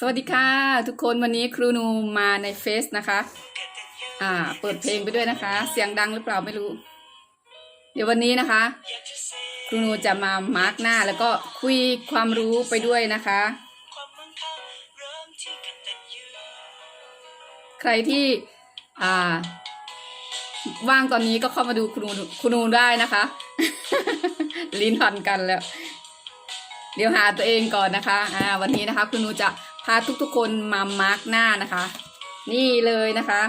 สวัสดีค่ะทุกคนวันนี้ครูนูมาในเฟซนะคะ อ่า เปิดเพลงไปด้วยนะคะ เสียงดังหรือเปล่าไม่รู้ เดี๋ยววันนี้นะคะ ครูนูจะมามาร์กหน้าแล้วก็คุยความรู้ไปด้วยนะคะ ใครที่อ่า ว่างตอนนี้ก็เข้ามาดูครูนูครูนูได้นะคะ ลิ้นพันกันแล้ว เดี๋ยวหาตัวเองก่อนนะคะ อ่า วันนี้นะคะคุณนูจะ พาทุกๆคนมามาร์กหน้านะคะ นี่เลยนะคะ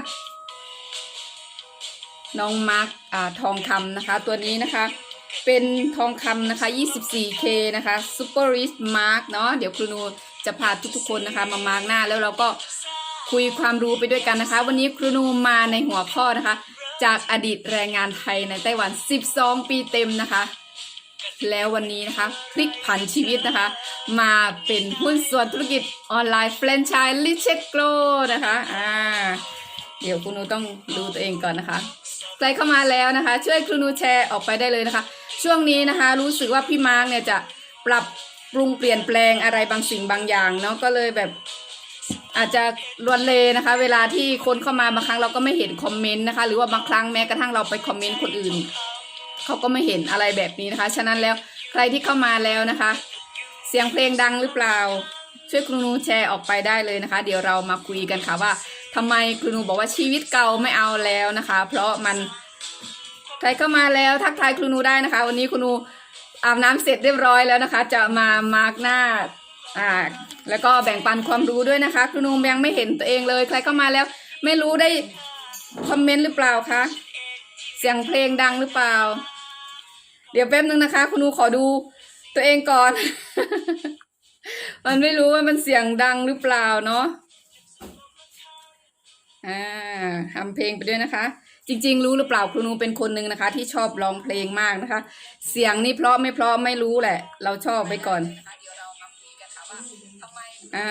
น้องมาร์กอ่าทองคำนะคะ ตัวนี้นะคะ เป็นทองคำนะคะ 24K นะคะ Super Rich Mark เนาะเดี๋ยวครูนูจะพาทุกๆคนนะคะ มามาร์กหน้าแล้วเราก็คุยความรู้ไปด้วยกันนะคะ วันนี้ครูนูมาในหัวข้อนะคะ จากอดีตแรงงานไทยในไต้หวัน 12 ปีเต็มนะคะ แล้ววันนี้นะคะพลิกผันชีวิตนะคะ มาเป็นหุ้นส่วนธุรกิจออนไลน์แฟรนไชส์ลิเชตโกลนะคะอ่าเดี๋ยวคุณนูต้องดูตัวเองก่อนนะคะใครเข้ามาแล้วนะคะ ช่วยคุณนูแชร์ออกไปได้เลยนะคะ ช่วงนี้นะคะ รู้สึกว่าพี่มาร์กเนี่ยจะปรับปรุงเปลี่ยนแปลงอะไรบางสิ่งบางอย่างเนาะก็เลยแบบอาจจะลวนเลนะคะ เวลาที่คนเข้ามาบางครั้งเราก็ไม่เห็นคอมเมนต์นะคะ หรือว่าบางครั้งแม้กระทั่งเราไปคอมเมนต์คนอื่น เขาก็ไม่เห็นอะไรแบบนี้นะคะ ฉะนั้นแล้วใครที่เข้ามาแล้วนะคะ เสียงเพลงดังหรือเปล่า ช่วยครูนูแชร์ออกไปได้เลยนะคะ เดี๋ยวเรามาคุยกันค่ะว่าทำไมครูนูบอกว่าชีวิตเก่าไม่เอาแล้วนะคะ เพราะมันใครเข้ามาแล้วทักทายครูนูได้นะคะ วันนี้ครูนูอาบน้ำเสร็จเรียบร้อยแล้วนะคะ จะมามาร์กหน้าอ่าแล้วก็แบ่งปันความรู้ด้วยนะคะครูนูยังไม่เห็นตัวเองเลย ใครเข้ามาแล้วไม่รู้ได้คอมเมนต์หรือเปล่าคะเสียงเพลงดังหรือเปล่า เดี๋ยวแป๊บนึงนะคะ คุณนูขอดูตัวเองก่อน มันไม่รู้ว่ามันเสียงดังหรือเปล่าเนาะอ่าทำเพลงไปด้วยนะคะ จริง ๆ รู้หรือเปล่าครูนูเป็นคนหนึ่งนะคะ ที่ชอบร้องเพลงมากนะคะ เสียงนี่เพราะไม่เพราะไม่รู้แหละ เราชอบไปก่อนอ่า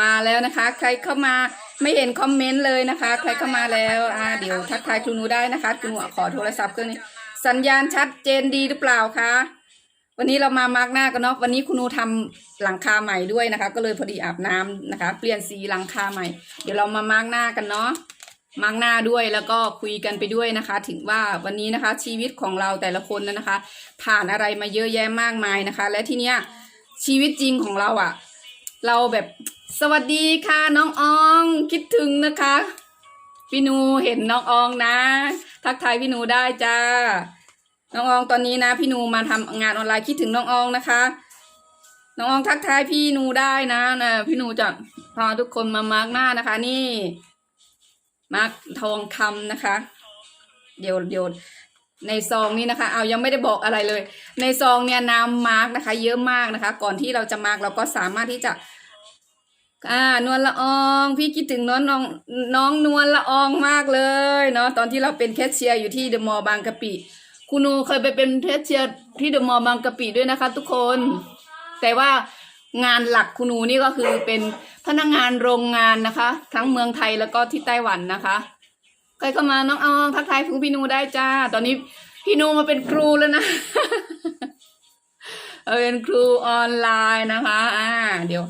มาแล้วนะคะ ใครเข้ามาไม่เห็นคอมเมนต์เลยนะคะ ใครเข้ามาแล้วอ่าเดี๋ยวทักทายครูนูได้นะคะครูนูขอโทรศัพท์เครื่องนี้ สัญญาณชัดเจนดีหรือเปล่าคะ วันนี้เรามามาร์กหน้ากันเนาะ วันนี้คุณนูทำหลังคาใหม่ด้วยนะคะ ก็เลยพอดีอาบน้ำนะคะ เปลี่ยนสีหลังคาใหม่ เดี๋ยวเรามามาร์กหน้ากันเนาะ มาร์กหน้าด้วยแล้วก็คุยกันไปด้วยนะคะ ถึงว่าวันนี้นะคะ ชีวิตของเราแต่ละคนนะนะคะ ผ่านอะไรมาเยอะแยะมากมายนะคะ และทีเนี้ยชีวิตจริงของเราอะ่ะ เราแบบสวัสดีค่ะน้องอองคิดถึงนะคะ พี่นูเห็นน้องอองนะ ทักทายพี่นูได้จ้า น้องอองตอนนี้นะ พี่นูมาทำงานออนไลน์คิดถึงน้องอองนะคะ น้องอองทักทายพี่นูได้นะนะพี่นูจะพาทุกคนมามาร์กหน้านะคะ นี่ มาร์กทองคำนะคะ เดี๋ยวเดี๋ยวในซองนี้นะคะ เอายังไม่ได้บอกอะไรเลย ในซองเนี่ยน้ำมาร์กนะคะ เยอะมากนะคะ ก่อนที่เราจะมาร์กเราก็สามารถที่จะ อ่านวลละออง พี่คิดถึงน้องน้องน้องนวลละอองมากเลยเนาะตอนที่เราเป็นแคชเชียร์อยู่ที่เดอะมอลล์บางกะปิคุณนูเคยไปเป็นแคชเชียร์ที่เดอะมอลล์บางกะปิด้วยนะคะ ทุกคน แต่ว่างานหลักคุณนูนี่ก็คือเป็นพนักงานโรงงานนะคะ ทั้งเมืองไทยแล้วก็ที่ไต้หวันนะคะใครเข้ามาน้องอองทักทายคุณพี่นูได้จ้า ตอนนี้พี่นูมาเป็นครูแล้วนะเออเป็นครูออนไลน์นะคะ อ่า เดี๋ยว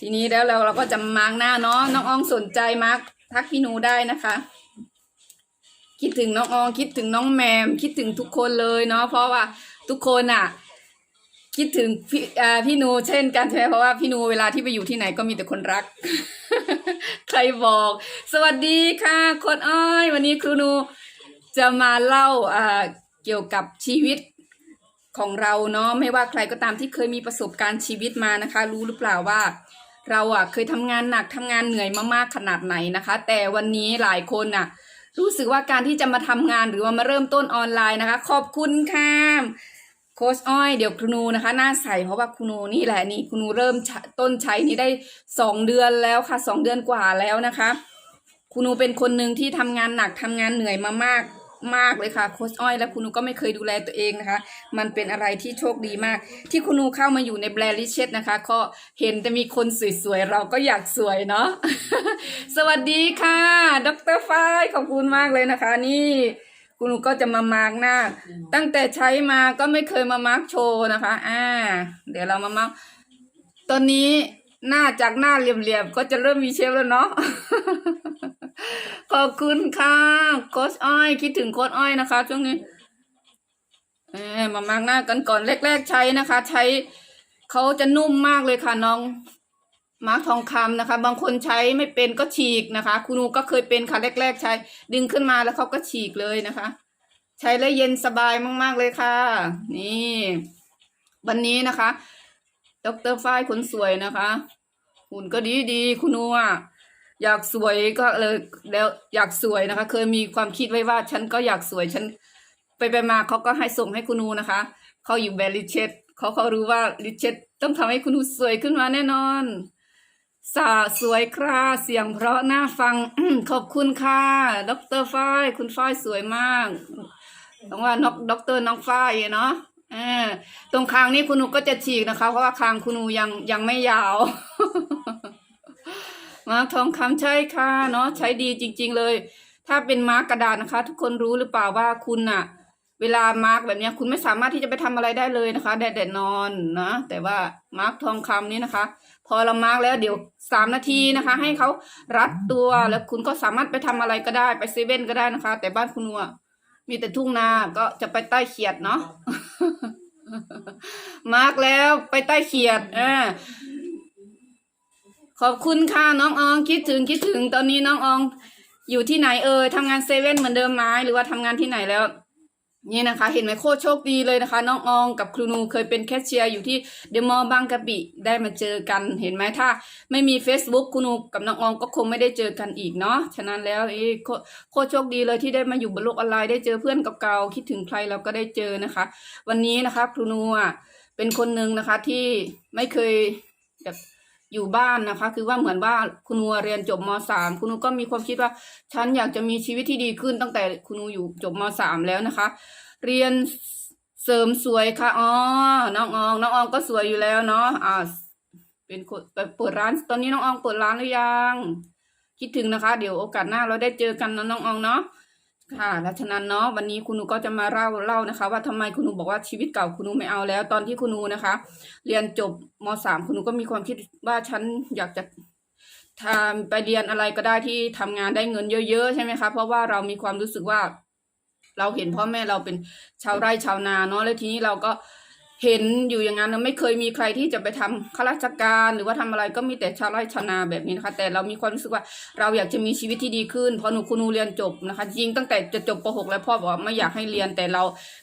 ทีนี้แล้วเราเราก็จะมาร์กหน้าเนาะน้องอองสนใจมาร์กทักพี่หนูได้นะคะ คิดถึงน้องอองคิดถึงน้องแมม คิดถึงทุกคนเลยเนาะเพราะว่าทุกคนอะ คิดถึงพี่อ่าพี่หนูเช่นกันใช่ไหมเพราะว่าพี่หนูเวลาที่ไปอยู่ที่ไหนก็มีแต่คนรัก ใครบอก สวัสดีค่ะคนอ้อย วันนี้ครูหนูจะมาเล่าอ่าเกี่ยวกับชีวิตของเราเนาะไม่ว่าใครก็ตามที่เคยมีประสบการณ์ชีวิตมานะคะ รู้หรือเปล่าว่า เราอะเคยทำงานหนักทำงานเหนื่อยมากๆขนาดไหนนะคะ แต่วันนี้หลายคนอะ รู้สึกว่าการที่จะมาทำงานหรือว่ามาเริ่มต้นออนไลน์นะคะ ขอบคุณค่ะโค้ชอ้อยเดี๋ยวครูนูนะคะหน้าใสเพราะว่าครูนูนี่แหละนี่ครูนูเริ่มต้นใช้นี่ได้สองเดือนแล้วค่ะสองเดือนกว่าแล้วนะคะครูนูเป็นคนหนึ่งที่ทำงานหนักทำงานเหนื่อยมามาก มากเลยค่ะโค้ชอ้อย และครูนูก็ไม่เคยดูแลตัวเองนะคะ มันเป็นอะไรที่โชคดีมาก ที่คุณนูเข้ามาอยู่ในแบรนด์ลิเชตนะคะ ก็เห็นแต่มีคนสวยๆ เราก็อยากสวยเนาะสวัสดีค่ะ ดรฝ้ายขอบคุณมากเลยนะคะ นี่คุณนูก็จะมามาร์กหน้า ตั้งแต่ใช้มาก็ไม่เคยมามาร์กโชว์นะคะ อ่า เดี๋ยวเรามามาร์กตอนนี้ หน้าจากหน้าเหลี่ยมๆก็จะเริ่มมีเชฟแล้วเนาะ ขอบคุณค่ะโค้ชอ้อย คิดถึงโค้ชอ้อยนะคะช่วงนี้เออมามาร์กหน้ากันก่อนแรกๆใช้นะคะ ใช้เขาจะนุ่มมากเลยค่ะน้องมาร์กทองคำนะคะ บางคนใช้ไม่เป็นก็ฉีกนะคะคุณนูก็เคยเป็นค่ะแรกๆ ใช้ ดึงขึ้นมาแล้วเขาก็ฉีกเลยนะคะ ใช้แล้วเย็นสบายมากๆเลยค่ะ นี่ วันนี้นะคะ ดรฝ้ายคนสวยนะคะ หุ่นก็ดีดีคุณนูอะอยากสวยก็เลยแล้วอยากสวยนะคะ เคยมีความคิดไว้ว่าฉันก็อยากสวยฉันไปไปมาเขาก็ให้ส่งให้คุณนูนะคะ เขาอยู่แบรนด์ลิเชตเขาเขารู้ว่าลิเชตต้องทำให้คุณนูสวยขึ้นมาแน่นอน สาสวยคราเสียงเพราะน่าฟังขอบคุณค่ะดรฝ้ายคุณฝ้ายสวยมากต้องว่านกดรน้องฝ้ายเนาะ ออตรงคางนี้คุณหนูก็จะฉีกนะคะ เพราะว่าคางคุณหนูยังยังไม่ยาว มาร์กทองคำใช่ค่ะเนาะใช้ดีจริง ๆ เลย ถ้าเป็นมาร์กกระดาษนะคะ ทุกคนรู้หรือเปล่าว่าคุณอะเวลามาร์กแบบเนี้ยคุณไม่สามารถที่จะไปทำอะไรได้เลยนะคะแดดแดดนอนนะแต่ว่ามาร์กทองคำนี้นะคะ พอเรามาร์กแล้วเดี๋ยวสามนาทีนะคะ ให้เขารัดตัวแล้วคุณก็สามารถไปทำอะไรก็ได้ไปเซเว่นก็ได้นะคะ แต่บ้านคุณนัว มีแต่ทุ่งนาก็จะไปใต้เขียดเนาะมาร์กแล้วไปใต้เขียดอ่าขอบคุณค่ะน้องอองคิดถึงคิดถึงตอนนี้น้องออง อยู่ที่ไหนเอ่ยทำงานเซเว่นเหมือนเดิมไหมหรือว่าทำงานที่ไหนแล้ว นี่นะคะ เห็นไหมโคตรโชคดีเลยนะคะ น้องอองกับครูนูเคยเป็นแคชเชียร์อยู่ที่เดมอบางกะปิได้มาเจอกันเห็นไหมถ้า ไม่มี Facebook ครูนูกับน้องอองก็คงไม่ได้เจอกันอีกเนาะฉะนั้นแล้วเอ้โคโคตรโชคดีเลยที่ได้มาอยู่บนโลกออนไลน์ได้เจอเพื่อนเก่าๆคิดถึงใครเราก็ได้เจอนะคะ วันนี้นะคะครูนูอะเป็นคนหนึ่งนะคะที่ไม่เคยแบบ อยู่บ้านนะคะ คือว่าเหมือนว่าคุณนูเรียนจบมสามคุณนูก็มีความคิดว่า ฉันอยากจะมีชีวิตที่ดีขึ้นตั้งแต่คุณนูอยู่จบมสามแล้วนะคะ เรียนเสริมสวยค่ะอ๋อน้องอองน้องอองก็สวยอยู่แล้วเนาะอ่าเป็นคนเปิดร้าน ตอนนี้น้องอองเปิดร้านหรือยัง คิดถึงนะคะ เดี๋ยวโอกาสหน้าเราได้เจอกันนะน้องอองเนาะ ค่ะแล้วฉะนั้นเนาะวันนี้คุณหนูก็จะมาเล่าเล่านะคะ ว่าทำไมคุณหนูบอกว่าชีวิตเก่าคุณหนูไม่เอาแล้ว ตอนที่คุณหนูนะคะ เรียนจบมสามคุณหนูก็มีความคิดว่าฉันอยากจะทำไปเรียนอะไรก็ได้ที่ทำงานได้เงินเยอะ ๆ ใช่ไหมคะ เพราะว่าเรามีความรู้สึกว่า เราเห็นพ่อแม่เราเป็นชาวไร่ชาวนาเนาะแล้วทีนี้เราก็ เห็นอยู่อย่างนั้นไม่เคยมีใครที่จะไปทำข้าราชการ หรือว่าทำอะไรก็มีแต่ชาวไร่ชาวนาแบบนี้นะคะ แต่เรามีความรู้สึกว่าเราอยากจะมีชีวิตที่ดีขึ้นพอหนูคุณหนูเรียนจบนะคะจริงตั้งแต่จะจบป .6 แล้วพ่อบอกไม่อยากให้เรียนแต่เรา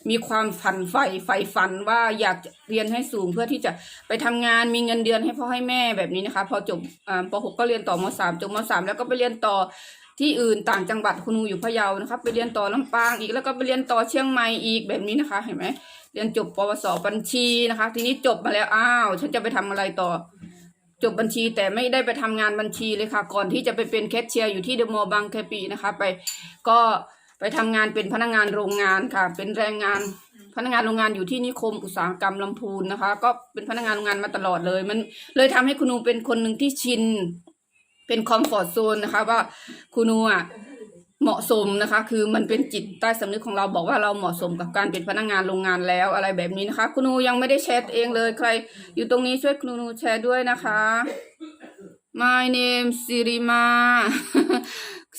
มีความฝันใฝ่ใฝ่ฝันว่าอยากเรียนให้สูงเพื่อที่จะไปทำงานมีเงินเดือนให้พ่อให้แม่แบบนี้นะคะ พอจบอ่าป .6 ก็เรียนต่อม .3 จบม .3 แล้วก็ไปเรียนต่อ ที่อื่นต่างจังหวัดคุณูอยู่พะเยานะคะไปเรียนต่อลำปางอีกแล้วก็ไปเรียนต่อเชียงใหม่อีกแบบนี้นะคะ เห็นไหมเรียนจบปวสบัญชีนะคะ ทีนี้จบมาแล้วอ้าวฉันจะไปทำอะไรต่อ จบบัญชีแต่ไม่ได้ไปทำงานบัญชีเลยค่ะ ก่อนที่จะไปเป็นแคชเชียร์อยู่ที่เดอะมอลล์บางแคปีนะคะ ไปก็ไปทำงานเป็นพนักงานโรงงานค่ะ เป็นแรงงานพนักงานโรงงานอยู่ที่นิคมอุตสาหกรรมลำพูนนะคะ ก็เป็นพนักงานโรงงานมาตลอดเลย มันเลยทำให้คุณนูเป็นคนหนึ่งที่ชิน เป็นคอมฟอร์ทโซนนะคะ ว่าคุณนูอะเหมาะสมนะคะ คือมันเป็นจิตใต้สำนึกของเราบอกว่าเราเหมาะสมกับการเป็นพนักงานโรงงานแล้วอะไรแบบนี้นะคะคุณนูยังไม่ได้แชร์เองเลยใคร อยู่ตรงนี้ช่วยคุณนูแชร์ด้วยนะคะ My name ซิริมา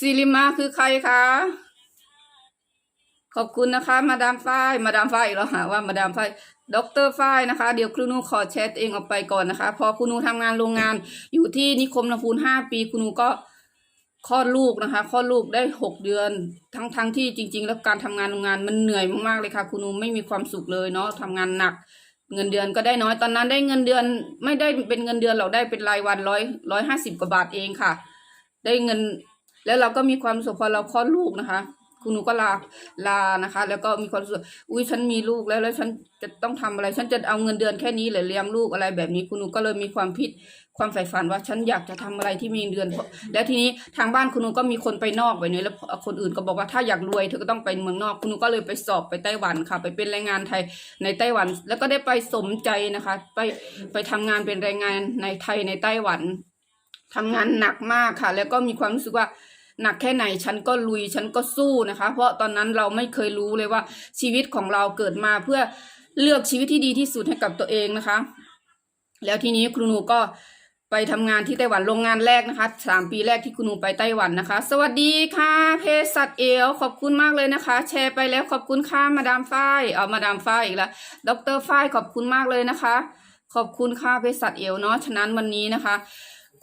ซิริมาคือใครคะขอบคุณนะคะ มาดามฝ้ายมาดามฝ้ายอีกแล้วหาว่ามาดามฝ้าย ดรฝ้ายนะคะ เดี๋ยวครูนูขอแชทเองออกไปก่อนนะคะ พอครูนูทำงานโรงงานอยู่ที่นิคมลำพูนห้าปีครูนูก็คลอดลูกนะคะคลอดลูกได้หกเดือน ทั้งทั้งที่จริง ๆ แล้วการทำงานโรงงานมันเหนื่อยมากๆเลยค่ะครูนูไม่มีความสุขเลยเนาะทำงานหนัก เงินเดือนก็ได้น้อยตอนนั้นได้เงินเดือนไม่ได้เป็นเงินเดือนเราได้เป็นรายวันร้อยร้อยห้าสิบกว่าบาทเองค่ะ ได้เงินแล้วเราก็มีความสุขพอเราคลอดลูกนะคะ คุณหนูก็ลาลานะคะ แล้วก็มีความรู้สึกอุ้ยฉันมีลูกแล้วแล้วฉันจะต้องทำอะไร ฉันจะเอาเงินเดือนแค่นี้เหรือเลี้ยงลูกอะไรแบบนี้คุณหนูก็เลยมีความผิดความใฝ่ฝันว่าฉันอยากจะทำอะไรที่มีเงินเดือน แล้วทีนี้ทางบ้านคุณหนูก็มีคนไปนอกไปเนี่ยแล้วคนอื่นก็บอกว่าถ้าอยากรวยเธอก็ต้องไปเมืองนอก คุณหนูก็เลยไปสอบไปไต้หวันค่ะ ไปเป็นแรงงานไทยในไต้หวัน แล้วก็ได้ไปสมใจนะคะ ไปไปทำงานเป็นแรงงานในไทยในไต้หวันทำงานหนักมากค่ะ แล้วก็มีความรู้สึกว่า หนักแค่ไหนฉันก็ลุยฉันก็สู้นะคะ เพราะตอนนั้นเราไม่เคยรู้เลยว่าชีวิตของเราเกิดมาเพื่อเลือกชีวิตที่ดีที่สุดให้กับตัวเองนะคะ แล้วทีนี้ครูหนูก็ไปทำงานที่ไต้หวันโรงงานแรกนะคะสามปีแรกที่คุณหนูไปไต้หวันนะคะ สวัสดีค่ะ เพศสัตว์เอลขอบคุณมากเลยนะคะ แชร์ไปแล้วขอบคุณค่ะมาดามฝ้ายเอามาดามฝ้ายอีกแล้วดรฝ้ายขอบคุณมากเลยนะคะ ขอบคุณค่ะเพศสัตว์เอลเนาะฉะนั้นวันนี้นะคะ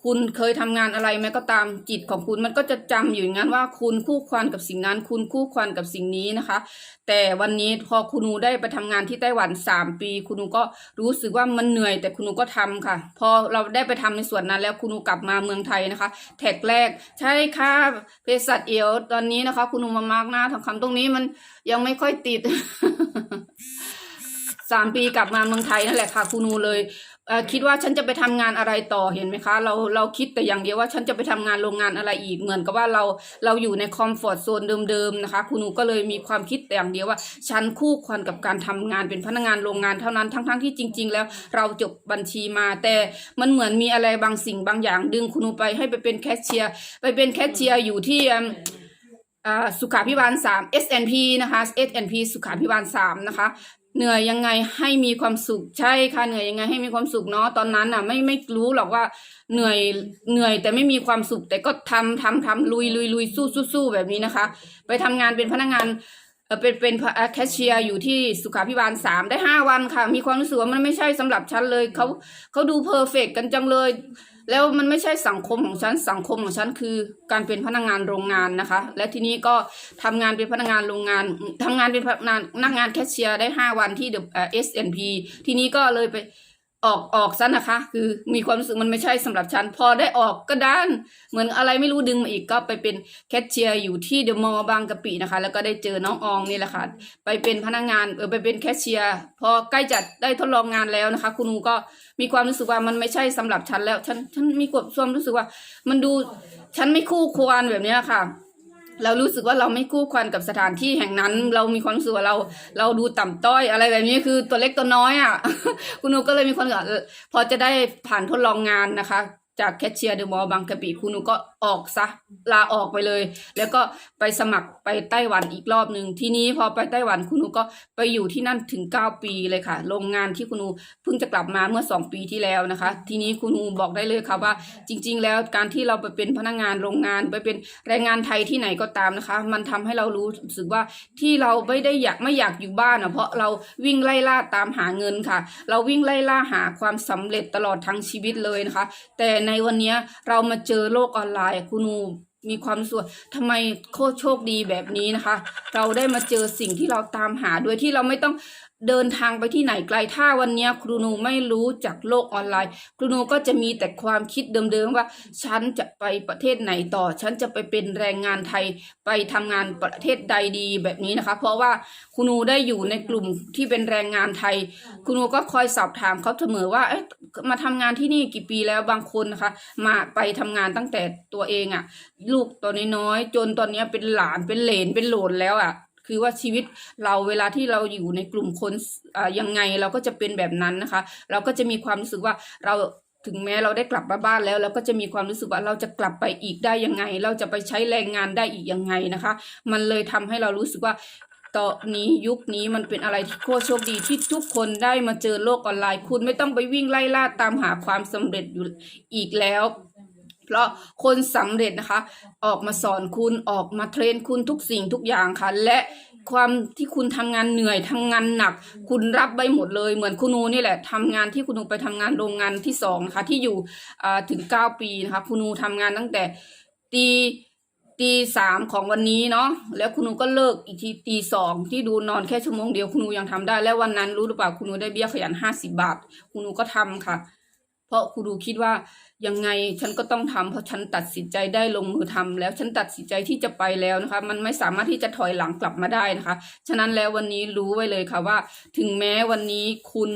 คุณเคยทำงานอะไรไหมก็ตามจิตของคุณมันก็จะจำอยู่อย่างนั้นว่าคุณคู่ควรกับสิ่งนั้น คุณคู่ควรกับสิ่งนี้นะคะ แต่วันนี้พอคุณหนูได้ไปทำงานที่ไต้หวันสามปี คุณหนูก็รู้สึกว่ามันเหนื่อย แต่คุณหนูก็ทำค่ะ พอเราได้ไปทำในส่วนนั้น แล้วคุณหนูกลับมาเมืองไทยนะคะ แท็กแรก ใช่ค่ะเภสัชเอียวตอนนี้นะคะ คุณหนูมามากหน้าทองคำตรงนี้มันยังไม่ค่อยติด สามปีกลับมาเมืองไทยนั่นแหละค่ะคุณหนูเลยเคิดว่าฉันจะไปทำงานอะไรต่อเห็นไหมคะ เราเราคิดแต่อย่างเดียวว่าฉันจะไปทำงานโรงงานอะไรอีกเหมือนกับว่าเราเราอยู่ในคอมฟอร์ทโซนเดิมๆนะคะคุณหนูก็เลยมีความคิดแต่อย่างเดียวว่า ฉันคู่ควรกับการทำงานเป็นพนักงานโรงงานเท่านั้นทั้งๆที่จริง ๆ แล้วเราจบบัญชีมา แต่มันเหมือนมีอะไรบางสิ่งบางอย่าง ดึงคุณหนูไปให้ไปเป็นแคชเชียร์ไปเป็นแคชเชียร์อยู่ที่อ่าสุขาพิบาลสาม S&P นะคะ S&P สุขาพิบาลสามนะคะ เหนื่อยยังไงให้มีความสุขใช่ค่ะเหนื่อยยังไงให้มีความสุขเนาะตอนนั้นอะ ไม่ไม่รู้หรอกว่าเหนื่อยเหนื่อยแต่ไม่มีความสุข แต่ก็ทำทำทำลุยลุยลุยสู้สู้สู้แบบนี้นะคะ ไปทำงานเป็นพนักงานเออเป็นเป็นแคชเชียร์อยู่ที่สุขาพิบาลสามได้ห้าวันค่ะ มีความรู้สึกว่ามันไม่ใช่สำหรับฉันเลยเขาเขาดูเพอร์เฟกกันจังเลย แล้วมันไม่ใช่สังคมของฉันสังคมของฉันคือ การเป็นพนักงานโรงงานนะคะ และทีนี้ก็ทำงานเป็นพนักงานโรงงานทำงานเป็นพนักงานนักงานแคชเชียร์ได้ห้าวันที่เดอะเอสเอ็นพีทีนี้ก็เลยไปออกออกซะนะคะ คือมีความรู้สึกมันไม่ใช่สำหรับฉัน พอได้ออกก็ด้าน เหมือนอะไรไม่รู้ดึงมาอีกก็ไปเป็นแคชเชียร์อยู่ที่เดอะมอลล์บางกะปินะคะ แล้วก็ได้เจอน้องอองนี่แหละค่ะไปเป็นพนักงานเออไปเป็นแคชเชียร์พอใกล้จะได้ทดลองงานแล้วนะคะ คุณครูก็ มีความรู้สึกว่ามันไม่ใช่สำหรับฉันแล้ว ฉันฉันมีความรู้สึกว่า มันดูฉันไม่คู่ควรแบบนี้ค่ะ เรารู้สึกว่าเราไม่คู่ควรกับสถานที่แห่งนั้น เรามีความรู้สึกว่าเราเราดูต่ำต้อยอะไรแบบนี้คือตัวเล็กตัวน้อยอะ คุณหนูก็เลยมีความรู้สึกพอจะได้ผ่านทดลองงานนะคะ จากแคชเชียร์เดอะมอลล์บางกะปิคุณหนูก็ออกซะลาออกไปเลย แล้วก็ไปสมัครไปไต้หวันอีกรอบหนึ่งทีนี้พอไปไต้หวันคุณหนูก็ไปอยู่ที่นั่นถึง 9 ปีเลยค่ะ โรงงานที่คุณหนูเพิ่งจะกลับมาเมื่อ 2 ปีที่แล้วนะคะ ทีนี้คุณหนูบอกได้เลยค่ะว่า จริง ๆ แล้วการที่เราไปเป็นพนักงานโรงงานไปเป็นแรงงานไทยที่ไหนก็ตามนะคะ มันทำให้เรารู้สึกว่าที่เราไม่ได้อยากไม่อยากอยู่บ้านอะเพราะเราวิ่งไล่ล่าตามหาเงินค่ะ เราวิ่งไล่ล่าหาความสำเร็จตลอดทั้งชีวิตเลยนะคะ แต่ในวันนี้เรามาเจอโลกออนไลน์คุณนูมีความรู้สึกว่าทำไมโคตรโชคดีแบบนี้นะคะ เราได้มาเจอสิ่งที่เราตามหาโดยที่เราไม่ต้อง เดินทางไปที่ไหนไกลถ้าวันนี้ครูหนูไม่รู้จากโลกออนไลน์ ครูหนูก็จะมีแต่ความคิดเดิมๆว่า ฉันจะไปประเทศไหนต่อ ฉันจะไปเป็นแรงงานไทยไปทำงานประเทศใดดีแบบนี้นะคะ เพราะว่าครูหนูได้อยู่ในกลุ่มที่เป็นแรงงานไทยคุณหนูก็คอยสอบถามเขาเสมอว่าเอ๊ะมาทำงานที่นี่กี่ปีแล้วบางคนนะคะ มาไปทำงานตั้งแต่ตัวเองอะ่ะ ลูกตัวน้อยๆจนตอนนี้เป็นหลานเป็นเหลนเป็นโหลนแล้วอะ่ะ คือว่าชีวิตเราเวลาที่เราอยู่ในกลุ่มคนอ่ายังไงเราก็จะเป็นแบบนั้นนะคะ เราก็จะมีความรู้สึกว่าเราถึงแม้เราได้กลับมาบ้านแล้วเราก็จะมีความรู้สึกว่าเราจะกลับไปอีกได้ยังไง เราจะไปใช้แรงงานได้อีกยังไงนะคะ มันเลยทำให้เรารู้สึกว่าตอนนี้ยุคนี้มันเป็นอะไรที่โคตรโชคดีที่ทุกคนได้มาเจอโลกออนไลน์ คุณไม่ต้องไปวิ่งไล่ล่าตามหาความสำเร็จอยู่อีกแล้ว เพราะคนสำเร็จนะคะ ออกมาสอนคุณออกมาเทรนคุณทุกสิ่งทุกอย่างค่ะ และความที่คุณทำงานเหนื่อยทำงานหนัก คุณรับไปหมดเลย เหมือนคุณนูนี่แหละทำงานที่คุณนูไปทำงานโรงงานที่สองนะคะที่อยู่อ่าถึงเก้าปีนะคะคุณนูทำงานตั้งแต่ตีตีสามของวันนี้เนาะแล้วคุณนูก็เลิกอีกทีตีสองที่ดูนอนแค่ชั่วโมงเดียวคุณนูยังทำได้ แล้ววันนั้นรู้หรือเปล่าคุณนูได้เบี้ยขยันห้าสิบาท คุณนูก็ทำค่ะ เพราะครูดูคิดว่า ยังไงฉันก็ต้องทำเพราะฉันตัดสินใจได้ลงมือทำแล้วฉันตัดสินใจที่จะไปแล้วนะคะ มันไม่สามารถที่จะถอยหลังกลับมาได้นะคะ ฉะนั้นแล้ววันนี้รู้ไว้เลยค่ะว่า ถึงแม้วันนี้คุณ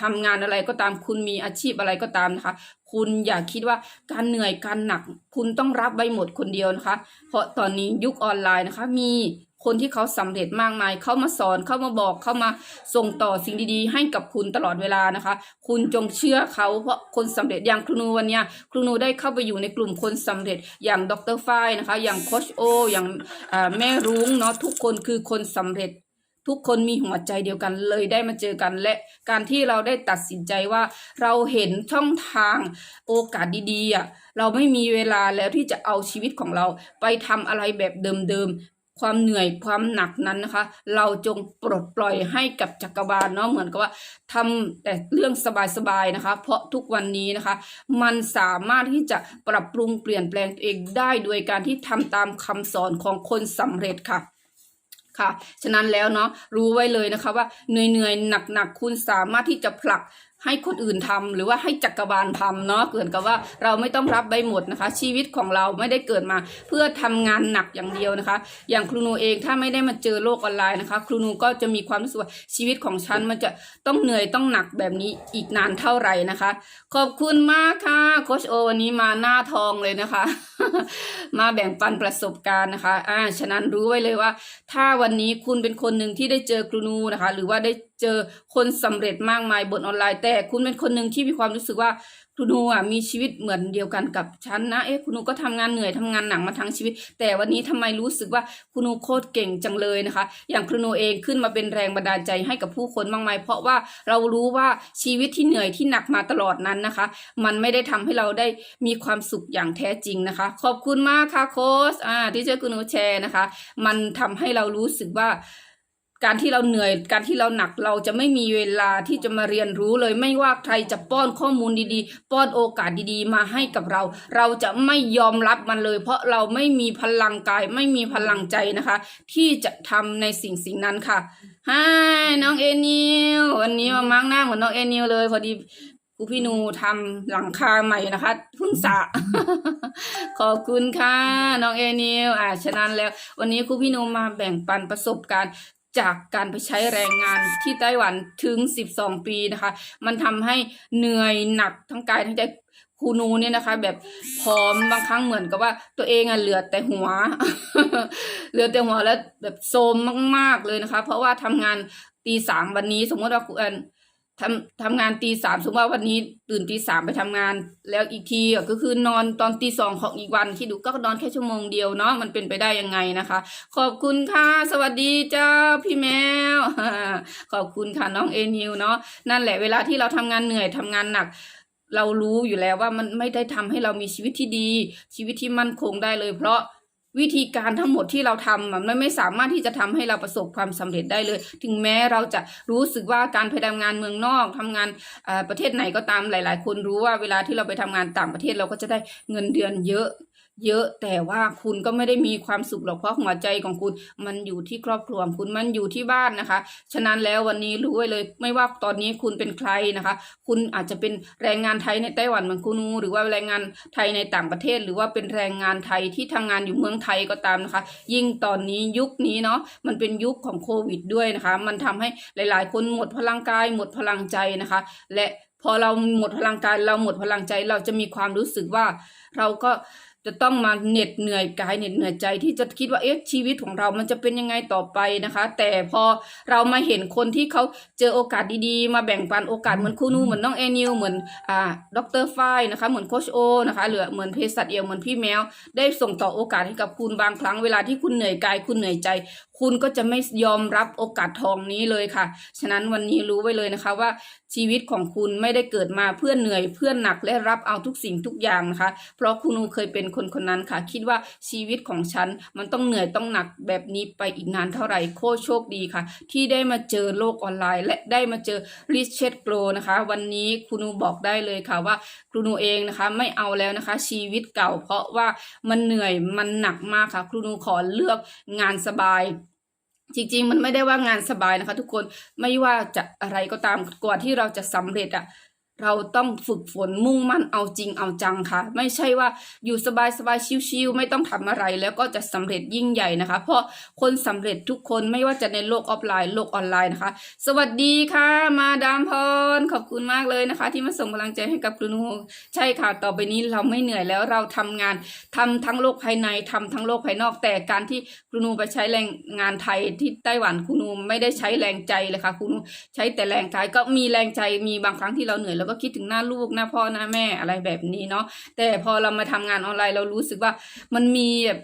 ทำงานอะไรก็ตามคุณมีอาชีพอะไรก็ตามนะคะ คุณอย่าคิดว่าการเหนื่อยการหนัก คุณต้องรับไว้หมดคนเดียวนะคะ เพราะตอนนี้ยุคออนไลน์นะคะ มี คนที่เขาสำเร็จมากมาย เขามาสอนเขามาบอกเขามาส่งต่อสิ่งดีๆ ให้กับคุณตลอดเวลานะคะ คุณจงเชื่อเขาเพราะคนสำเร็จอย่างครูนูวันเนี้ยครูนูได้เข้าไปอยู่ในกลุ่มคนสำเร็จอย่างดรฝ้ายนะคะ อย่างโคชโอ อย่างแม่รุ้งเนาะทุกคนคือคนสำเร็จทุกคนมีหัวใจเดียวกันเลยได้มาเจอกันและการที่เราได้ตัดสินใจว่า เราเห็นช่องทางโอกาสดีๆอะเราไม่มีเวลาแล้วที่จะเอาชีวิตของเราไปทำอะไรแบบเดิมๆ ความเหนื่อยความหนักนั้นนะคะ เราจงปลดปล่อยให้กับจักรวาลเนาะเหมือนกับว่าทำแต่เรื่องสบายๆนะคะ เพราะทุกวันนี้นะคะ มันสามารถที่จะปรับปรุงเปลี่ยนแปลงตัวเองได้โดยการที่ทำตามคำสอนของคนสำเร็จค่ะค่ะ ฉะนั้นแล้วเนาะรู้ไว้เลยนะคะว่าเหนื่อยๆหนักๆคุณสามารถที่จะผลัก ให้คนอื่นทำหรือว่าให้จักรวาลทำเนาะเกิดกับว่าเราไม่ต้องรับใบหมดนะคะ ชีวิตของเราไม่ได้เกิดมา เพื่อทำงานหนักอย่างเดียวนะคะ อย่างครูนูเองถ้าไม่ได้มาเจอโลกออนไลน์นะคะ ครูนูก็จะมีความรู้สึกว่าชีวิตของฉันมันจะต้องเหนื่อยต้องหนักแบบนี้อีกนานเท่าไหร่นะคะ ขอบคุณมากค่ะโคชโอวันนี้มาหน้าทองเลยนะคะ มาแบ่งปันประสบการณ์นะคะอ่าฉะนั้นรู้ไว้เลยว่า ถ้าวันนี้คุณเป็นคนหนึ่งที่ได้เจอครูนูนะคะ หรือว่าได้เจอคนสำเร็จมากมายบนออนไลน์ แต่คุณเป็นคนหนึ่งที่มีความรู้สึกว่าครูนูอะมีชีวิตเหมือนเดียวกันกับฉันนะเอ๊ะครูนูก็ทำงานเหนื่อยทำงานหนักมาทั้งชีวิต แต่วันนี้ทำไมรู้สึกว่าครูนูโคตรเก่งจังเลยนะคะ อย่างครูนูเองขึ้นมาเป็นแรงบันดาลใจให้กับผู้คนมากมาย เพราะว่าเรารู้ว่าชีวิตที่เหนื่อยที่หนักมาตลอดนั้นนะคะ มันไม่ได้ทำให้เราได้มีความสุขอย่างแท้จริงนะคะ ขอบคุณมากค่ะโค้ชอ่าที่เจอคุณนูแชร์นะคะ มันทำให้เรารู้สึกว่า การที่เราเหนื่อย การที่เราหนักเราจะไม่มีเวลาที่จะมาเรียนรู้เลย ไม่ว่าใครจะป้อนข้อมูลดีๆ ป้อนโอกาสดีๆ มาให้กับเรา เราจะไม่ยอมรับมันเลย เพราะเราไม่มีพลังกาย ไม่มีพลังใจนะคะ ที่จะทำในสิ่งสิ่งนั้นค่ะฮ่น้องเอนิววันนี้มามาร์กหน้าเหมือนน้องเอนิวเลยพอดีครูพี่นูทำหลังคาใหม่นะคะเพิ่งสะ ขอบคุณค่ะ น้องเอนิวอ่าฉะนั้นแล้ว วันนี้ครูพี่นูมาแบ่งปันประสบการณ์ จากการไปใช้แรงงานที่ไต้หวันถึง 12 ปีนะคะ มันทำให้เหนื่อยหนักทั้งกายทั้งใจครูนูเนี่ยนะคะ แบบผอมบางครั้งเหมือนกับว่า ตัวเองอะเหลือแต่หัว เหลือแต่หัวแล้วแบบโทรมมาก ๆเลยนะคะ เพราะว่าทำงานตีสามวันนี้สมมติว่าครูเอิญ ทำทำงานตีสามสมมติว่าวันนี้ตื่นตีสามไปทำงาน แล้วอีกทีก็คือนอนตอนตีสองของอีกวันที่ดูก็นอนแค่ชั่วโมงเดียวเนาะมันเป็นไปได้ยังไงนะคะ ขอบคุณค่ะ สวัสดีเจ้าพี่แมว ขอบคุณค่ะน้องเอนิวเนาะนั่นแหละเวลาที่เราทำงานเหนื่อยทำงานหนัก เรารู้อยู่แล้วว่ามันไม่ได้ทำให้เรามีชีวิตที่ดี ชีวิตที่มั่นคงได้เลยเพราะ วิธีการทั้งหมดที่เราทำมันไม่สามารถที่จะทำให้เราประสบความสำเร็จได้เลย ถึงแม้เราจะรู้สึกว่าการไปทำงานเมืองนอกทำงานประเทศไหนก็ตามหลาย ๆ คนรู้ว่าเวลาที่เราไปทำงานต่างประเทศเราก็จะได้เงินเดือนเยอะ เยอะแต่ว่าคุณก็ไม่ได้มีความสุขหรอกเพราะหัวใจของคุณ มันอยู่ที่ครอบครัวของคุณมันอยู่ที่บ้านนะคะ ฉะนั้นแล้ววันนี้รู้ไว้เลย ไม่ว่าตอนนี้คุณเป็นใครนะคะ คุณอาจจะเป็นแรงงานไทยในไต้หวันเหมือนคุณนูหรือว่าแรงงานไทยในต่างประเทศ หรือว่าเป็นแรงงานไทยที่ทำงานอยู่เมืองไทยก็ตามนะคะ ยิ่งตอนนี้ยุคนี้เนาะมันเป็นยุคของโควิดด้วยนะคะ มันทำให้หลาย ๆ คนหมดพลังกาย หมดพลังใจนะคะ และพอเราหมดพลังกายเราหมดพลังใจเราจะมีความรู้สึกว่าเราก็ จะต้องมาเหน็ดเหนื่อยกายเหน็ดเหนื่อยใจที่จะคิดว่าเอ๊ะชีวิตของเรามันจะเป็นยังไงต่อไปนะคะ แต่พอเรามาเห็นคนที่เขาเจอโอกาสดีๆ มาแบ่งปันโอกาสเหมือนครูนูเหมือนน้องแอนิวเหมือนอ่าดรฝ้ายนะคะ เหมือนโคชโอนะคะหรือเหมือนเพศสัตว์เอียวเหมือนพี่แมว ได้ส่งต่อโอกาสให้กับคุณบางครั้งเวลาที่คุณเหนื่อยกายคุณเหนื่อยใจ คุณก็จะไม่ยอมรับโอกาสทองนี้เลยค่ะ ฉะนั้นวันนี้รู้ไว้เลยนะคะว่าชีวิตของคุณไม่ได้เกิดมาเพื่อเหนื่อยเพื่อหนักและรับเอาทุกสิ่งทุกอย่างนะคะ เพราะคุณูเคยเป็นคนคนนั้นค่ะ คิดว่าชีวิตของฉันมันต้องเหนื่อยต้องหนักแบบนี้ไปอีกนานเท่าไหร่โคโชคดีค่ะ ที่ได้มาเจอโลกออนไลน์ และได้มาเจอ r i c h e t Grow นะคะ วันนี้คุณูบอกได้เลยค่ะว่าครูนูเองนะคะไม่เอาแล้วนะคะ ชีวิตเก่าเพราะว่ามันเหนื่อยมันหนักมากค่ะ ครูนูขอเลือกงานสบาย จริงๆ มันไม่ได้ว่างานสบายนะคะ ทุกคนไม่ว่าจะอะไรก็ตามกว่าที่เราจะสำเร็จอะ เราต้องฝึกฝนมุ่งมั่นเอาจริงเอาจังค่ะ ไม่ใช่ว่าอยู่สบายสบายชิวๆไม่ต้องทำอะไรแล้วก็จะสำเร็จยิ่งใหญ่นะคะ เพราะคนสำเร็จทุกคนไม่ว่าจะในโลกออฟไลน์โลกออนไลน์นะคะ สวัสดีค่ะ มาดามพรขอบคุณมากเลยนะคะ ที่มาส่งกำลังใจให้กับครูนูใช่ค่ะ ต่อไปนี้เราไม่เหนื่อยแล้วเราทำงานทำทั้งโลกภายในทำทั้งโลกภายนอกแต่การที่ครูนูไปใช้แรงงานไทยที่ไต้หวันครูนูไม่ได้ใช้แรงใจเลยค่ะครูนูใช้แต่แรงกายก็มีแรงใจมีบางครั้งที่เราเหนื่อยแล้วก็คิดถึงหน้าลูกหน้าพ่อหน้าแม่อะไรแบบนี้เนาะแต่พอเรามาทำงานออนไลน์เรารู้สึกว่ามันมีแบบ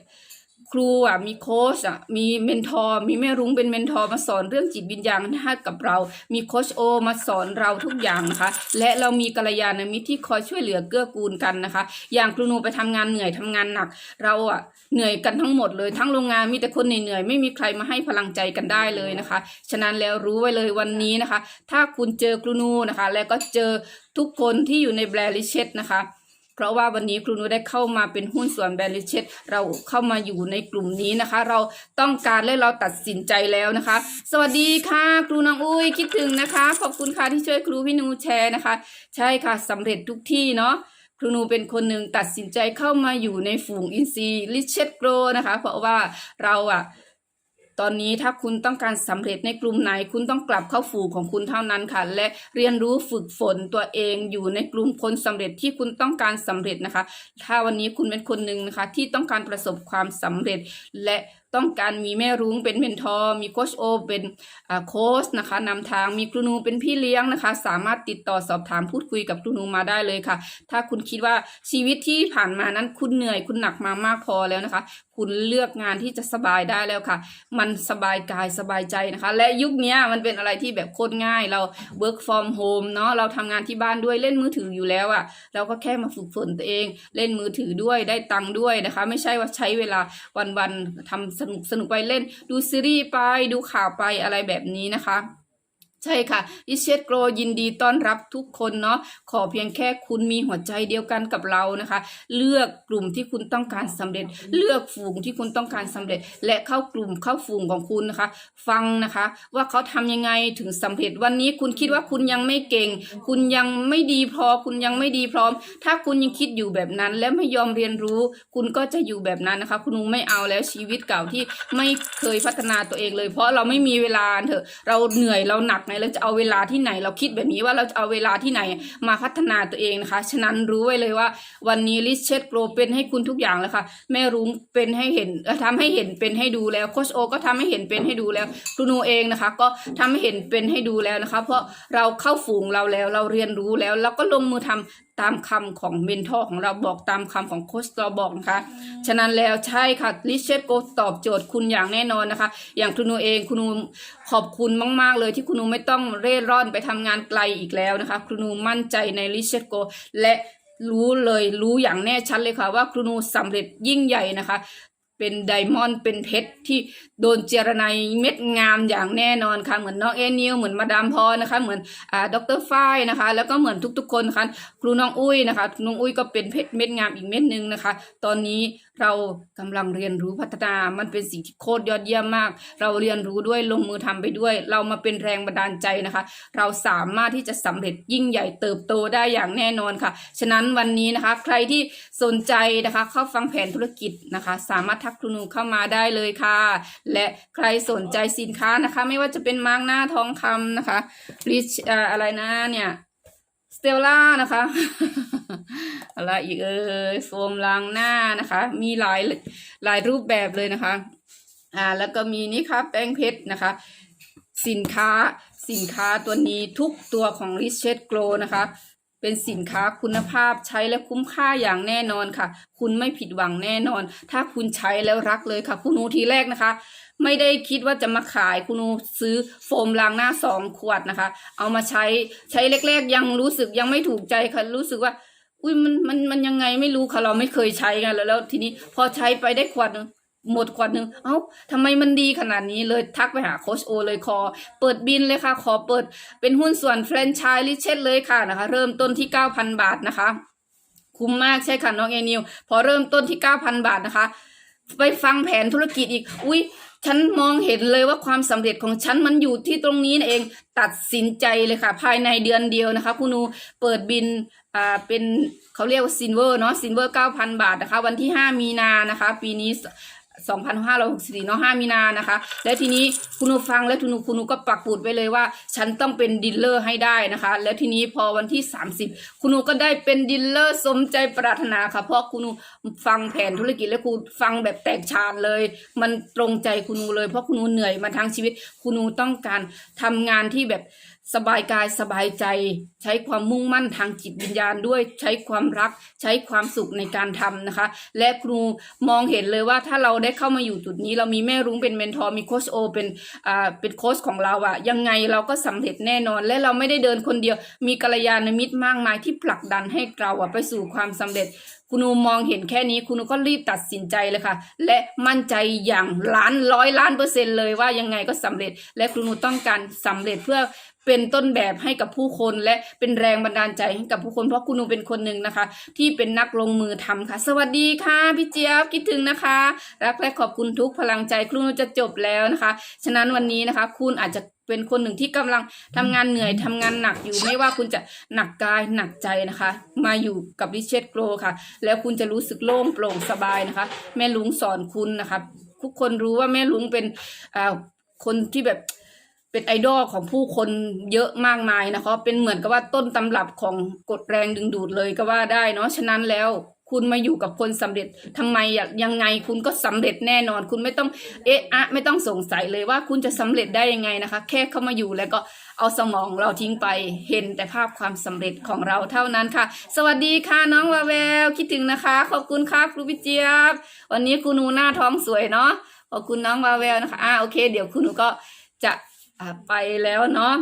ครูอะมีโค้ชอะมีเมนทอร์มีแม่รุ้งเป็นเมนทอร์มาสอนเรื่องจิตวิญญาณให้กับเรา มีโค้ชโอมาสอนเราทุกอย่างนะคะ และเรามีกัลยาณมิตรที่คอยช่วยเหลือเกื้อกูลกันนะคะ อย่างครูนูไปทำงานเหนื่อยทำงานหนัก เราอะเหนื่อยกันทั้งหมดเลยทั้งโรงงานมีแต่คนเหนื่อยไม่มีใครมาให้พลังใจกันได้เลยนะคะ ฉะนั้นแล้วรู้ไว้เลยวันนี้นะคะ ถ้าคุณเจอครูนูนะคะ แล้วก็เจอทุกคนที่อยู่ในแบรลิเชตนะคะ เพราะว่าวันนี้ครูนูได้เข้ามาเป็นหุ้นส่วนแบริเชตเราเข้ามาอยู่ในกลุ่มนี้นะคะ เราต้องการและเราตัดสินใจแล้วนะคะ สวัสดีค่ะ ครูนางอุ้ยคิดถึงนะคะ ขอบคุณค่ะที่ช่วยครูพี่นูแชร์นะคะ ใช่ค่ะสำเร็จทุกที่เนาะครูนูเป็นคนหนึ่งตัดสินใจเข้ามาอยู่ในฝูงอินซีลิเชตโกรนะคะ เพราะว่าเราอะ ตอนนี้ถ้าคุณต้องการสำเร็จในกลุ่มไหน คุณต้องกลับเข้าฝูงของคุณเท่านั้นค่ะ และเรียนรู้ฝึกฝนตัวเองอยู่ในกลุ่มคนสำเร็จที่คุณต้องการสำเร็จนะคะ ถ้าวันนี้คุณเป็นคนหนึ่งนะคะที่ต้องการประสบความสำเร็จและ ต้องการมีแม่รุ้งเป็นเมนทอร์มีโคชโอเป็นโค้ชนะคะนำทางมีครูนูเป็นพี่เลี้ยงนะคะ สามารถติดต่อสอบถามพูดคุยกับครูนูมาได้เลยค่ะ ถ้าคุณคิดว่าชีวิตที่ผ่านมานั้นคุณเหนื่อยคุณหนักมามากพอแล้วนะคะ คุณเลือกงานที่จะสบายได้แล้วค่ะ มันสบายกายสบายใจนะคะ และยุคนี้มันเป็นอะไรที่แบบโคตรง่ายเรา work from home เนาะเราทำงานที่บ้านด้วยเล่นมือถืออยู่แล้วอะ่ะ เราก็แค่มาฝึกฝนตัวเอง เล่นมือถือด้วยได้ตังค์ด้วยนะคะ ไม่ใช่ว่าใช้เวลาวันๆทำสนุกสนุกไปเล่น ดูซีรีส์ไปดูข่าวไปอะไรแบบนี้นะคะ ใช่ค่ะอิเชตโกรยินดีต้อนรับทุกคนเนาะขอเพียงแค่คุณมีหัวใจเดียวกันกับเรานะคะ เลือกกลุ่มที่คุณต้องการสำเร็จ เลือกฝูงที่คุณต้องการสำเร็จ และเข้ากลุ่มเข้าฝูงของคุณนะคะ ฟังนะคะ ว่าเขาทำยังไงถึงสำเร็จวันนี้คุณคิดว่าคุณยังไม่เก่ง คุณยังไม่ดีพอ คุณยังไม่ดีพร้อม ถ้าคุณยังคิดอยู่แบบนั้น และไม่ยอมเรียนรู้ คุณก็จะอยู่แบบนั้นนะคะ คุณนูไม่เอาแล้วชีวิตเก่าที่ไม่เคยพัฒนาตัวเองเลย เพราะเราไม่มีเวลาเถอะเราเหนื่อยเราหนักไงเราจะเอาเวลาที่ไหน เราคิดแบบนี้ว่าเราจะเอาเวลาที่ไหนมาพัฒนาตัวเองนะคะ ฉะนั้นรู้ไว้เลยว่า วันนี้ลิเชตโปรเป็นให้คุณทุกอย่างแล้วค่ะ แม่รุ้งเป็นให้เห็นเอ่อทำให้เห็นเป็นให้ดูแล้วโคชโอก็ทำให้เห็นเป็นให้ดูแล้วครูนูเองนะคะ ก็ทำให้เห็นเป็นให้ดูแล้วนะคะ เพราะเราเข้าฝูงเราแล้ว เราเรียนรู้แล้ว แล้วก็ลงมือทำตามคำของเมนทอร์ของเราบอกตามคำของโคชเราบอกนะคะ ฉะนั้นแล้วใช่ค่ะลิเชตโกตอบโจทย์คุณอย่างแน่นอนนะคะ อย่างคุณนูเองคุณนูขอบคุณมาก ๆ เลยที่คุณนูไม่ต้องเร่ร่อนไปทำงานไกลอีกแล้วนะคะ คุณนูมั่นใจในลิเชตโกและรู้เลยรู้อย่างแน่ชัดเลยค่ะว่าคุณนูสำเร็จยิ่งใหญ่นะคะ เป็นไดมอนด์เป็นเพชรที่โดนเจรไนเม็ดงามอย่างแน่นอนค่ะเหมือนน้องเอนิวเหมือนมาดามพอนะคะเหมือนอ่าด็อกเตอรฝ้ายนะคะ แล้วก็เหมือนทุกๆคนนะคะครูน้องอุ้ยนะคะน้องอุ้ยก็เป็นเพชรเม็ดงามอีกเม็ดหนึ่งนะคะ ตอนนี้เรากำลังเรียนรู้พัฒนา มันเป็นสิ่งที่โคตรยอดเยี่ยมมาก เราเรียนรู้ด้วยลงมือทำไปด้วย เรามาเป็นแรงบันดาลใจนะคะ เราสามารถที่จะสำเร็จยิ่งใหญ่เติบโตได้อย่างแน่นอนค่ะ ฉะนั้นวันนี้นะคะ ใครที่สนใจนะคะ เข้าฟังแผนธุรกิจนะคะ สามารถทักครูนูเข้ามาได้เลยค่ะ และใครสนใจสินค้านะคะ ไม่ว่าจะเป็นมาร์กหน้าทองคำนะคะริชอะไรนะเนี่ย เตลล่านะคะอะไรอีกเอ่ยโฟมล้างหน้านะคะ มีหลายหลายรูปแบบเลยนะคะ อ่าแล้วก็มีนี่ค่ะแป้งเพชรนะคะ สินค้าสินค้าตัวนี้ทุกตัวของริชเชตโกลนะคะ เป็นสินค้าคุณภาพใช้และคุ้มค่าอย่างแน่นอนค่ะ คุณไม่ผิดหวังแน่นอน ถ้าคุณใช้แล้วรักเลยค่ะ คุณนูทีแรกนะคะ ไม่ได้คิดว่าจะมาขายคุณนูซื้อโฟมล้างหน้าสองขวดนะคะ เอามาใช้ใช้แรกๆ ยังรู้สึกยังไม่ถูกใจค่ะ รู้สึกว่าอุ้ยมันมันมันยังไงไม่รู้ค่ะเราไม่เคยใช้กันแล้วแล้วทีนี้พอใช้ไปได้ขวดนึง หมดขวดหนึ่งเอ้าทำไมมันดีขนาดนี้เลยทักไปหาโคชโอเลยขอ เปิดบินเลยค่ะ ขอเปิดเป็นหุ้นส่วนแฟรนไชส์ลิเชตเลยค่ะนะคะ เริ่มต้นที่ 9,000 บาทนะคะ คุ้มมากใช่ค่ะน้องเอนิว พอเริ่มต้นที่ 9,000 บาทนะคะ ไปฟังแผนธุรกิจอีก อุ้ยฉันมองเห็นเลยว่าความสำเร็จของฉันมันอยู่ที่ตรงนี้นเองตัดสินใจเลยค่ะ ภายในเดือนเดียวนะคะ คุณนูเปิดบินอ่าเป็นเขาเรียกว่าซินเวอร์เนาะซินเวอร์9,000บาทนะคะ วันที่5มีนานะคะ ปีนี้ 2,564เนาะ5มีนานะคะ และทีนี้คุณนูฟังและคุณนูคุณนูก็ปักปุดไว้เลยว่า ฉันต้องเป็นดีลเลอร์ให้ได้นะคะ แล้วทีนี้พอวันที่ 30 คุณนูก็ได้เป็นดีลเลอร์สมใจปรารถนาค่ะ เพราะคุณนูฟังแผนธุรกิจและคุณฟังแบบแตกฉานเลย มันตรงใจคุณนูเลย เพราะคุณนูเหนื่อยมาทั้งชีวิต คุณนูต้องการทำงานที่แบบ สบายกายสบายใจ ใช้ความมุ่งมั่นทางจิตวิญญาณด้วยใช้ความรัก ใช้ความสุขในการทำนะคะ และครูมองเห็นเลยว่าถ้าเราได้เข้ามาอยู่จุดนี้ เรามีแม่รุ้งเป็นเมนทอร์มีโคชโอเป็นอ่าเป็นโค้ชของเราอะยังไงเราก็สำเร็จแน่นอน และเราไม่ได้เดินคนเดียว มีกัลยาณมิตรมากมายที่ผลักดันให้เราอะไปสู่ความสำเร็จคุณูมองเห็นแค่นี้คุณูก็รีบตัดสินใจเลยค่ะ และมั่นใจอย่างล้านร้อยล้านเปอร์เซ็นต์เลยว่ายังไงก็สำเร็จ และคุณูต้องการสำเร็จเพื่อ เป็นต้นแบบให้กับผู้คนและเป็นแรงบันดาลใจให้กับผู้คน เพราะคุณนูเป็นคนหนึ่งนะคะ ที่เป็นนักลงมือทำค่ะ สวัสดีค่ะพี่เจี๊ยบคิดถึงนะคะ รักและขอบคุณทุกพลังใจครูนูจะจบแล้วนะคะ ฉะนั้นวันนี้นะคะ คุณอาจจะเป็นคนหนึ่งที่กำลังทำงานเหนื่อยทำงานหนักอยู่ไม่ว่าคุณจะหนักกายหนักใจนะคะ มาอยู่กับริเชตโกรค่ะ แล้วคุณจะรู้สึกโล่งโปร่งสบายนะคะ แม่ลุงสอนคุณนะคะทุกคนรู้ว่าแม่ลุงเป็นอ่าคนที่แบบ เป็นไอดอลของผู้คนเยอะมากมายนะคะ เป็นเหมือนกับว่าต้นตำรับของกฎแรงดึงดูดเลยก็ว่าได้เนาะฉะนั้นแล้วคุณมาอยู่กับคนสำเร็จทำไมอะยังไงคุณก็สำเร็จแน่นอน คุณไม่ต้องเอ๊ะอะไม่ต้องสงสัยเลยว่าคุณจะสำเร็จได้ยังไงนะคะ แค่เข้ามาอยู่แล้วก็เอาสมองเราทิ้งไปเห็นแต่ภาพความสำเร็จของเราเท่านั้นค่ะ สวัสดีค่ะน้องวาแววคิดถึงนะคะ ขอบคุณครับครูพิเจียบ วันนี้คุณหนูหน้าท้องสวยเนาะขอบคุณน้องวาแววนะคะอ่าโอเค เดี๋ยวคุณหนูก็จะ อ่าไปแล้วเนาะ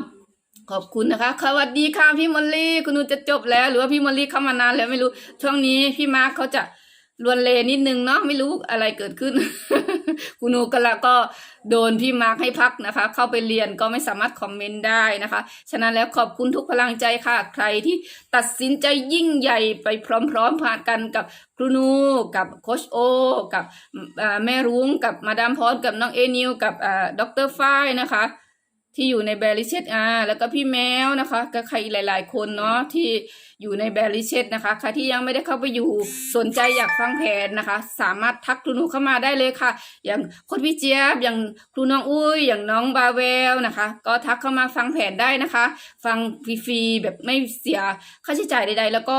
ขอบคุณนะคะสวัสดีค่ะพี่มอลลี่ คุณนูจะจบแล้ว หรือว่าพี่มอลลี่เข้ามานานแล้วไม่รู้ ช่วงนี้พี่มาร์คเขาจะลวนเลนิดนึงเนาะไม่รู้อะไรเกิดขึ้น คุณนูก็ละก็โดนพี่มาร์คให้พักนะคะ เข้าไปเรียนก็ไม่สามารถคอมเมนต์ได้นะคะ ฉะนั้นแล้วขอบคุณทุกพลังใจค่ะ ใครที่ตัดสินใจยิ่งใหญ่ไปพร้อมๆผ่านกันกับครูนูกับโคชโอ กับอ่าแม่รุ้งกับมาดามพอสกับน้องเอนิวกับอ่าดรฝ้ายนะคะ ที่อยู่ในแบริเชตอาแล้วก็พี่แมวนะคะก็ใครหลาย ๆ คนเนาะที่อยู่ในแบริเชตนะคะใครที่ยังไม่ได้เข้าไปอยู่สนใจอยากฟังแผนนะคะ สามารถทักครูหนูเข้ามาได้เลยค่ะ อย่างโคนพี่เจี๊ยบอย่างครูน้องอุ้ยอย่างน้องบาเวลนะคะ ก็ทักเข้ามาฟังแผนได้นะคะ ฟังฟรีๆแบบไม่เสียค่าใช้จ่ายใด ๆ แล้วก็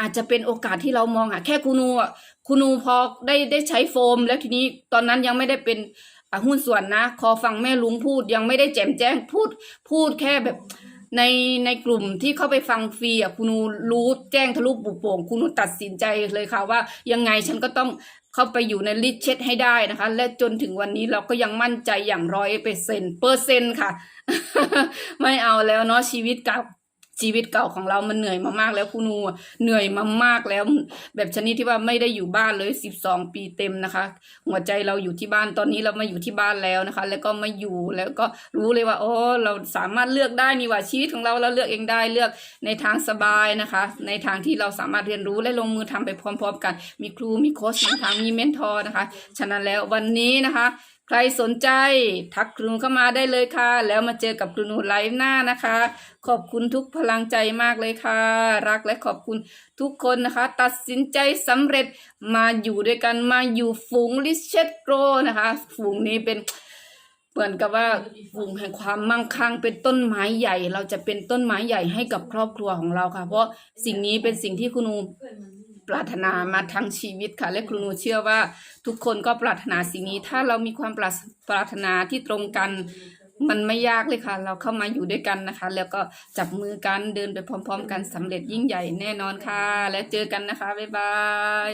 อาจจะเป็นโอกาสที่เรามองหาแค่ครูนูอะครูนูพอได้ได้ใช้โฟม แล้วทีนี้ตอนนั้นยังไม่ได้เป็น หุ้นส่วนนะ คอฟังแม่ลุงพูดยังไม่ได้แจมแจ้งพูดพูดแค่แบบในในกลุ่มที่เข้าไปฟังฟรีอะคุณูรู้แจ้งทะลุปุโป่งคุณูตัดสินใจเลยค่ะว่ายังไงฉันก็ต้องเข้าไปอยู่ในลิสเช็ดให้ได้นะคะ และจนถึงวันนี้เราก็ยังมั่นใจอย่างร้อยเปอร์เซ็นเปอร์เซ็นค่ะ ไม่เอาแล้วเนาะชีวิตเก่า ชีวิตเก่าของเรามันเหนื่อยมามากแล้วคุณนูเหนื่อยมามากแล้ว แบบชนิดที่ว่าไม่ได้อยู่บ้านเลยสิบสองปีเต็มนะคะ หัวใจเราอยู่ที่บ้านตอนนี้เรามาอยู่ที่บ้านแล้วนะคะ แล้วก็มาอยู่แล้วก็รู้เลยว่าโอ้เราสามารถเลือกได้นี่ว่าชีวิตของเราเราเลือกเองได้เลือกในทางสบายนะคะ ในทางที่เราสามารถเรียนรู้และลงมือทำไปพร้อม ๆ กัน มีครูมีโค้ชมีทางมีเมนทอร์นะคะ ฉะนั้นแล้ววันนี้นะคะ ใครสนใจทักครูเข้ามาได้เลยค่ะ แล้วมาเจอกับครูนูไลฟ์หน้านะคะ ขอบคุณทุกพลังใจมากเลยค่ะ รักและขอบคุณทุกคนนะคะ ตัดสินใจสำเร็จมาอยู่ด้วยกันมาอยู่ฝูงลิเชตโกรนะคะ ฝูงนี้เป็นเหมือนกับว่าฝูงแห่งความมั่งคั่งเป็นต้นไม้ใหญ่ เราจะเป็นต้นไม้ใหญ่ให้กับครอบครัวของเราค่ะ เพราะสิ่งนี้เป็นสิ่งที่คุณนู ปรารถนามาทั้งชีวิตค่ะ และครูนูเชื่อว่าทุกคนก็ปรารถนาสิ่งนี้ ถ้าเรามีความปรารปรารถนาที่ตรงกันมันไม่ยากเลยค่ะ เราเข้ามาอยู่ด้วยกันนะคะ แล้วก็จับมือกันเดินไปพร้อม ๆ กันสำเร็จยิ่งใหญ่แน่นอนค่ะ แล้วเจอกันนะคะ บ๊ายบาย